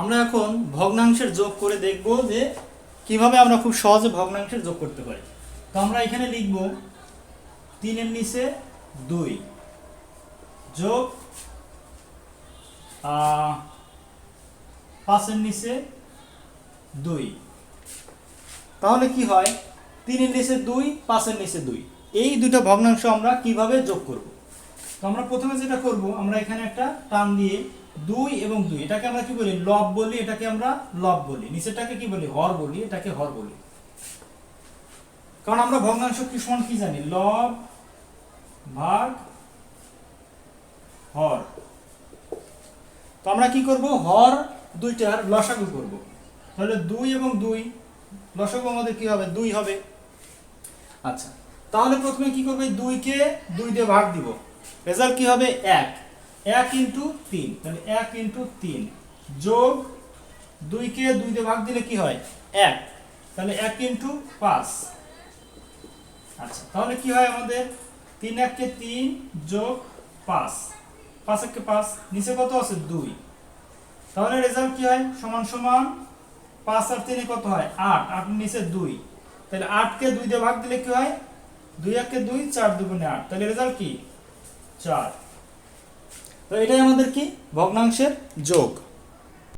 আমরা এখন ভগ্নাংশের যোগ করে দেখব যে কীভাবে আমরা খুব সহজে ভগ্নাংশের যোগ করতে পারি। তো আমরা এখানে লিখব তিনের নিচে দুই যোগ পাঁচের নিচে দুই। তাহলে কি হয়? তিনের নিচে দুই, পাঁচের নিচে দুই। এই দুটো ভগ্নাংশ আমরা কীভাবে যোগ করব? তো আমরা প্রথমে যেটা করব, আমরা এখানে একটা টান দিয়ে দুই এবং দুই, এটাকে আমরা কি বলি? লব বলি, এটাকে আমরা লব বলি। নিচেরটাকে কি বলি? হর বলি, এটাকে হর বলি। কারণ আমরা ভগ্নাংশ কি সমান কি জানি? লব ভাগ হর। তো আমরা কি করব? হর দুইটার লসাগু করব। তাহলে দুই এবং দুই, লসাগু আমাদের কি হবে? দুই হবে। আচ্ছা তাহলে প্রথমে কি করবে? দুইকে দুই দিয়ে ভাগ দিব। রেজাল্ট কি হবে? এক। এক ইন্টু তিন তাহলে এক ইন্টু তিন যোগ দুইকে দুই দিয়ে ভাগ দিলে কি হয়? এক। তাহলে এক ইন্টু পাঁচ। আচ্ছা তাহলে কি হয় আমাদের? তিন এককে তিন যোগ পাঁচ। পাঁচ এককে পাঁচ, নিচে কত আছে? দুই। তাহলে রেজাল্ট কি হয়? সমান সমান পাঁচ আর তিনে কত হয়? আট। আট নিচে দুই। তাহলে আটকে দুই দিয়ে ভাগ দিলে কি হয়? দুই একে দুই, চার দুগুণে আট। তাহলে রেজাল্ট কি? চার। তো এটাই আমাদের কি? ভগ্নাংশের যোগ।